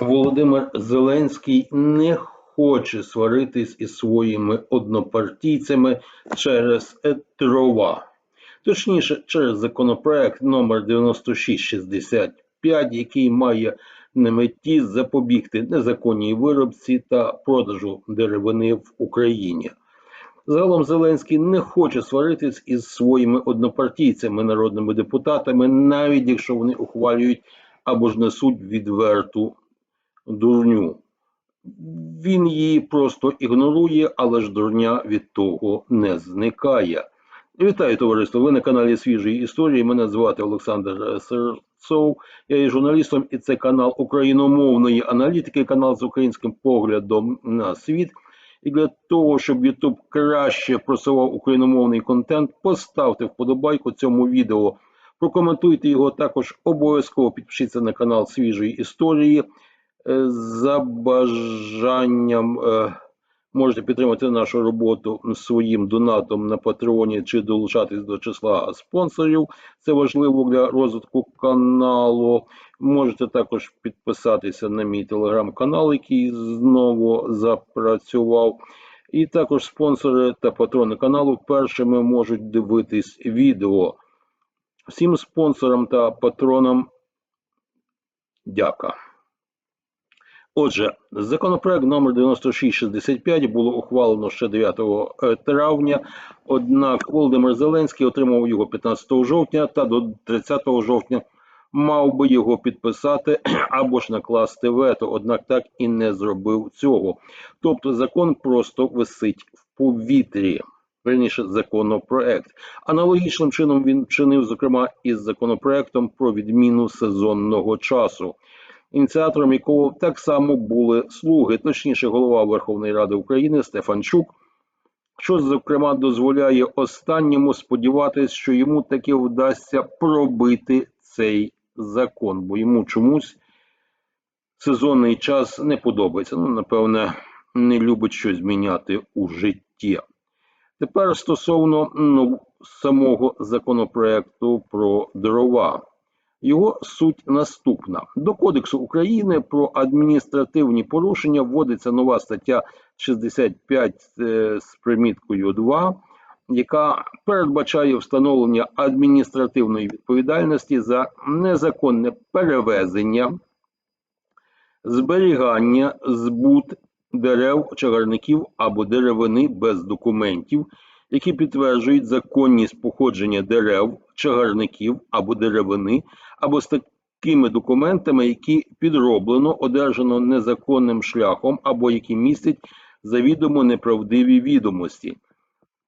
Володимир Зеленський не хоче сваритись із своїми однопартійцями через дрова. Точніше, через законопроект номер 9665, який має на меті запобігти незаконній виробці та продажу деревини в Україні. Загалом Зеленський не хоче сваритись із своїми однопартійцями, народними депутатами, навіть якщо вони ухвалюють або ж несуть відверту дурню. Він її просто ігнорує, але ж дурня від того не зникає. Вітаю, товариство! Ви на каналі Свіжої історії. Мене звати Олександр Серцов. Я є журналістом, і це канал україномовної аналітики, канал з українським поглядом на світ. І для того, щоб YouTube краще просував україномовний контент, поставте вподобайку цьому відео, прокоментуйте його також обов'язково підпишіться на канал Свіжої історії. Е, За бажанням е, можете підтримати нашу роботу своїм донатом на патреоні чи долучатись до числа спонсорів. Це важливо для розвитку каналу. Можете також підписатися на мій телеграм-канал, який знову запрацював. І також спонсори та патрони каналу першими можуть дивитись відео. Всім спонсорам та патронам дяка. Отже, законопроект номер 9665 було ухвалено ще 9 травня. Однак Володимир Зеленський отримав його 15 жовтня та до 30 жовтня мав би його підписати або ж накласти вето, однак так і не зробив цього. Тобто закон просто висить в повітрі. Верніше законопроект. Аналогічним чином він вчинив, зокрема, із законопроектом про відміну сезонного часу ініціатором якого так само були слуги, точніше, голова Верховної Ради України Стефанчук, що, зокрема, дозволяє останньому сподіватися, що йому таки вдасться пробити цей закон, бо йому чомусь сезонний час не подобається. Ну, напевне, не любить щось міняти у житті. Тепер стосовно ну, самого законопроекту про дрова. Його суть наступна: до Кодексу України про адміністративні порушення вводиться нова стаття 65 е, з приміткою 2, яка передбачає встановлення адміністративної відповідальності за незаконне перевезення, зберігання, збут дерев, чагарників або деревини без документів які підтверджують законність походження дерев, чагарників або деревини, або з такими документами, які підроблено, одержано незаконним шляхом, або які містять завідомо неправдиві відомості.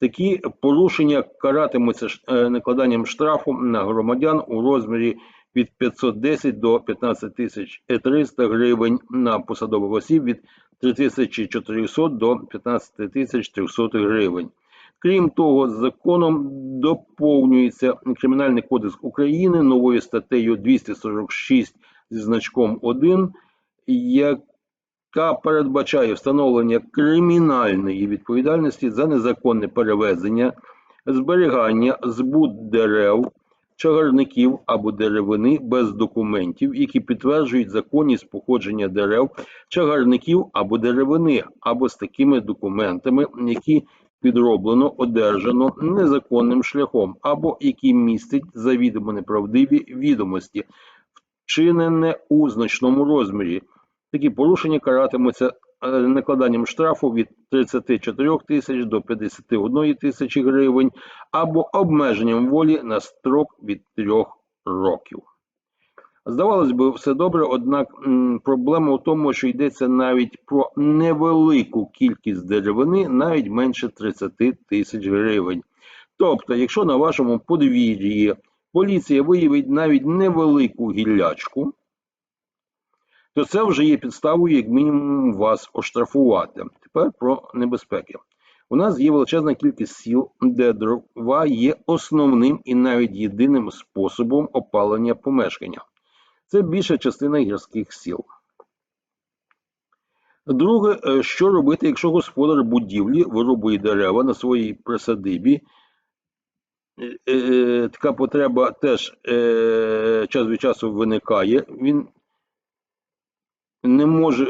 Такі порушення каратимуться е, накладанням штрафу на громадян у розмірі від 510 до 15 тисяч 300 гривень на посадових осіб від 3400 до 15 тисяч 300 гривень. Крім того, законом доповнюється Кримінальний кодекс України новою статтею 246 зі значком 1, яка передбачає встановлення кримінальної відповідальності за незаконне перевезення, зберігання, збут дерев, чагарників або деревини без документів, які підтверджують законність походження дерев, чагарників або деревини, або з такими документами, які підроблено, одержано незаконним шляхом, або які містить завідомо неправдиві відомості, вчинене у значному розмірі. Такі порушення каратимуться е, накладанням штрафу від 34 тисяч до 51 тисячі гривень або обмеженням волі на строк від 3 років. Здавалось би, все добре, однак проблема в тому, що йдеться навіть про невелику кількість деревини, навіть менше 30 тисяч гривень. Тобто, якщо на вашому подвір'ї поліція виявить навіть невелику гіллячку, то це вже є підставою, як мінімум, вас оштрафувати. Тепер про небезпеки. У нас є величезна кількість сіл, де дрова є основним і навіть єдиним способом опалення помешкання. Це більша частина гірських сіл. Друге, е, що робити, якщо господар будівлі вирубує дерева на своїй присадибі? Е, е, така потреба теж час від часу виникає. Він не може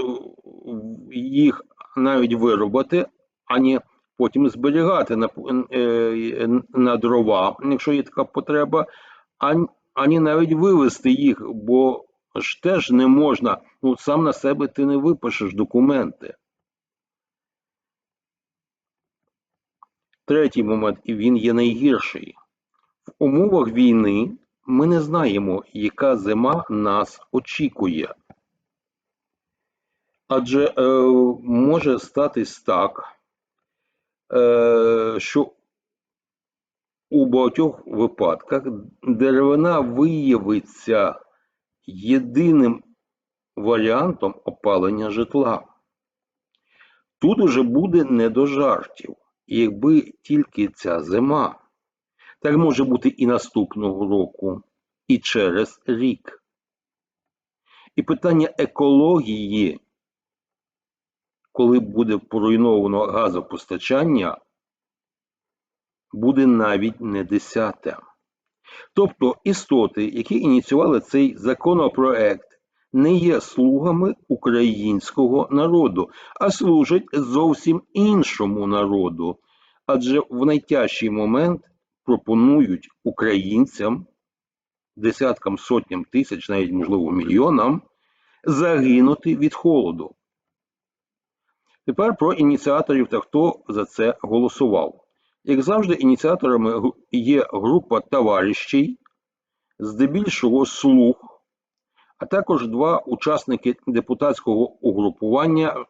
їх навіть виробити, ані потім зберігати на, на дрова, якщо є така потреба, ані, навіть вивезти їх, бо ж теж не можна, ну сам на себе ти не випишеш документи. Третій момент, і він є найгірший. В умовах війни ми не знаємо, яка зима нас очікує. Адже е, може статись так, е, що у багатьох випадках деревина виявиться єдиним варіантом опалення житла. Тут уже буде не до жартів, якби тільки ця зима. Так може бути і наступного року, і через рік. І питання екології, коли буде поруйновано газопостачання, буде навіть не десяте. Тобто істоти, які ініціювали цей законопроект, не є слугами українського народу, а служать зовсім іншому народу. Адже в найтяжчий момент пропонують українцям, десяткам, сотням тисяч, навіть можливо мільйонам, загинути від холоду. Тепер про ініціаторів та хто за це голосував. Як завжди, ініціаторами є група товаришів, здебільшого слуг, а також два учасники депутатського угрупування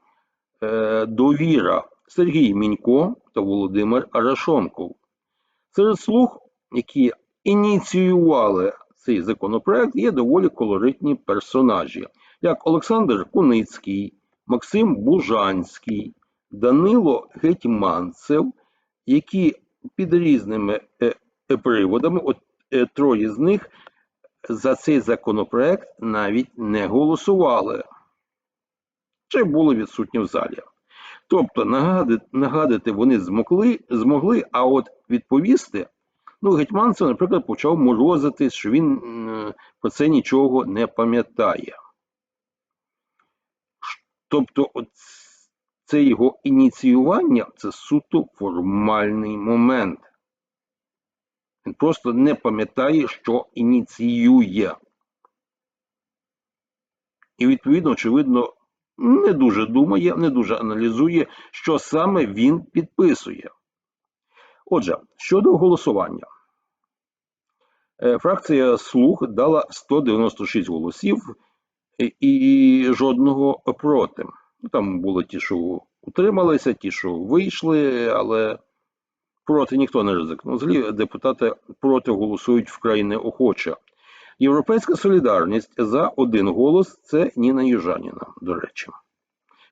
е, Довіра Сергій Мінько та Володимир Арашонков. Серед слуг, які ініціювали цей законопроект, є доволі колоритні персонажі, як Олександр Куницький, Максим Бужанський, Данило Гетьманцев, які під різними е, е, приводами, от е, троє з них за цей законопроект навіть не голосували, чи були відсутні в залі. Тобто нагадати, нагадати вони змогли, змогли, а от відповісти, ну, Гетьманцев, наприклад, почав морозитись, що він про це нічого не пам'ятає. Тобто, от це його ініціювання це суто формальний момент. Він просто не пам'ятає, що ініціює. І, відповідно, очевидно, не дуже думає, не дуже аналізує, що саме він підписує. Отже, щодо голосування, Е, фракція Слуг дала 196 голосів і- жодного проти. Ну, Там були ті, що утрималися, ті, що вийшли, але проти ніхто не ризикнув. Взагалі депутати проти голосують вкрай неохоче. Європейська солідарність за один голос це Ніна Южаніна, до речі.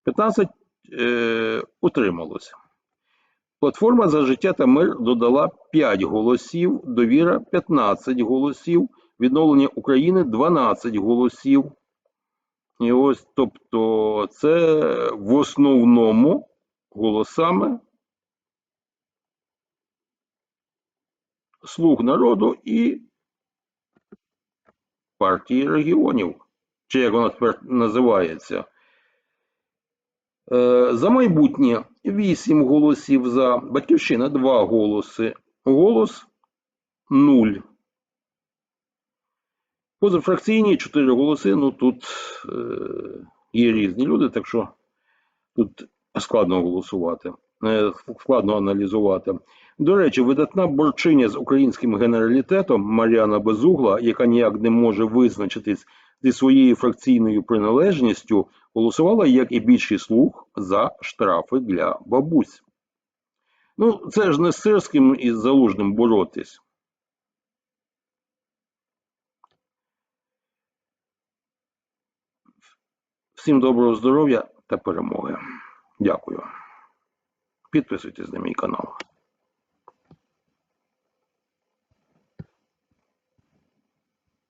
15 е, утрималося. Платформа за життя та мир додала 5 голосів, довіра 15 голосів, відновлення України 12 голосів. І ось, тобто, це в основному голосами слуг народу і партії регіонів, чи як вона тепер називається. Е, За майбутнє 8 голосів за, Батьківщина 2 голоси, голос 0. Позафракційні 4 голоси, ну тут е, є різні люди, так що тут складно голосувати, е, складно аналізувати. До речі, видатна борчиня з українським генералітетом Мар'яна Безугла, яка ніяк не може визначитись зі своєю фракційною приналежністю, голосувала, як і більшість слуг, за штрафи для бабусь. Ну, це ж не з Сирським і Залужним боротись. Всім доброго здоров'я та перемоги. Дякую. Підписуйтесь на мій канал.